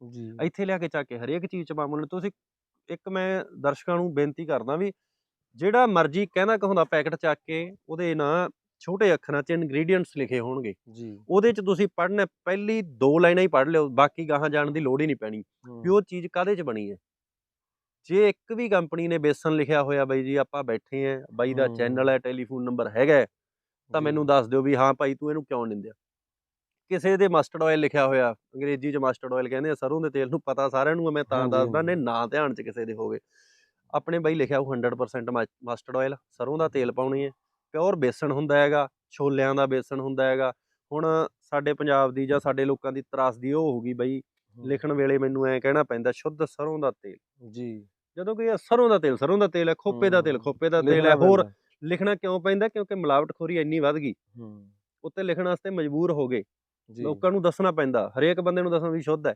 ਜੀ। ਇੱਥੇ ਲਿਆ ਕੇ ਚੱਕ ਕੇ ਹਰੇਕ ਚੀਜ਼ ਚ ਪਾਵਨ ਤੁਸੀਂ ਇੱਕ ਮੈਂ ਦਰਸ਼ਕਾਂ ਨੂੰ ਬੇਨਤੀ ਕਰਦਾ ਵੀ ਜਿਹੜਾ ਮਰਜ਼ੀ ਕਹਿੰਦਾ ਕਹੁੰਦਾ ਪੈਕਟ ਚੱਕ ਕੇ ਉਹਦੇ ਨਾ ਛੋਟੇ ਅੱਖਰਾਂ 'ਚ ਇਨਗਰੀਡੀਅੰਟਸ ਲਿਖੇ ਹੋਣਗੇ। ਜੀ। ਉਹਦੇ 'ਚ ਤੁਸੀਂ ਪੜ੍ਹਨਾ ਪਹਿਲੀ ਦੋ ਲਾਈਨਾਂ ਹੀ ਪੜ੍ਹ ਲਿਓ ਬਾਕੀ ਗਾਹਾਂ ਜਾਣ ਦੀ ਲੋੜ ਹੀ ਨਹੀਂ ਪੈਣੀ ਵੀ ਉਹ ਚੀਜ਼ ਕਾਦੇ 'ਚ ਬਣੀ ਹੈ। ਜੇ ਇੱਕ ਵੀ ਕੰਪਨੀ ਨੇ ਬੇਸਨ ਲਿਖਿਆ ਹੋਇਆ ਬਾਈ ਜੀ ਆਪਾਂ ਬੈਠੇ ਆਂ ਬਾਈ ਦਾ। ਚੈਨਲ ਹੈ ਟੈਲੀਫੋਨ ਨੰਬਰ ਹੈਗਾ ਤਾਂ। ਮੈਨੂੰ ਦੱਸ ਦਿਓ ਵੀ ਹਾਂ ਭਾਈ ਤੂੰ ਇਹਨੂੰ ਕਿਉਂ ਨਿੰਦਿਆ ਕਿਸੇ ਦੇ ਮਸਟਰਡ ਆਇਲ ਲਿਖਿਆ ਹੋਇਆ ਅੰਗਰੇਜ਼ੀ 'ਚ ਮਸਟਰਡ ਆਇਲ ਕਹਿੰਦੇ ਆ ਸਰੋਂ ਦੇ ਤੇਲ ਨੂੰ ਪਤਾ ਸਾਰਿਆਂ ਨੂੰ ਆ, ਮੈਂ ਤਾਂ ਹਾਂਜੀ, ਦੱਸਦਾ ਨੇ। ਨਾ ਧਿਆਨ 'ਚ ਕਿਸੇ ਦੇ ਹੋਵੇ ਆਪਣੇ ਬਾਈ ਲਿਖਿਆ ਉਹ 100% ਮਸਟਰਡ ਆਇਲ ਸਰੋਂ ਦਾ ਤੇਲ ਪਾਉਣੀ ਹੈ ਪਿਓਰ ਬੇਸਣ ਹੁੰਦਾ ਹੈਗਾ ਛੋਲਿਆਂ ਦਾ ਬੇਸਣ ਹੁੰਦਾ ਹੈਗਾ ਹੁਣ ਸਾਡੇ ਪੰਜਾਬ ਦੀ ਜਾਂ ਸਾਡੇ ਲੋਕਾਂ ਦੀ ਤਰਾਸਦੀ ਉਹ ਹੋਊਗੀ ਬਈ ਹੂੰ। ਲਿਖਣ ਵੇਲੇ ਮੈਨੂੰ ਐ ਕਹਿਣਾ ਪੈਂਦਾ ਸ਼ੁੱਧ ਸਰੋਂ ਦਾ ਤੇਲ ਜੀ ਜਦੋਂ ਕਿ ਇਹ ਸਰੋਂ ਦਾ ਤੇਲ ਸਰੋਂ ਦਾ ਤੇਲ ਹੈ ਖੋਪੇ ਦਾ ਤੇਲ ਹੂੰ। ਖੋਪੇ ਦਾ ਤੇਲ ਹੈ ਹੋਰ। ਲਿਖਣਾ ਕਿਉਂ ਪੈਂਦਾ ਕਿਉਂਕਿ ਮਿਲਾਵਟਖੋਰੀ ਇੰਨੀ ਵੱਧ ਗਈ ਹੂੰ ਉੱਤੇ ਲਿਖਣ ਵਾਸਤੇ ਮਜਬੂਰ ਹੋ ਗਏ ਲੋਕਾਂ ਨੂੰ ਦੱਸਣਾ ਪੈਂਦਾ ਹਰੇਕ ਬੰਦੇ ਨੂੰ ਦੱਸਣਾ ਵੀ ਸ਼ੁੱਧ ਹੈ।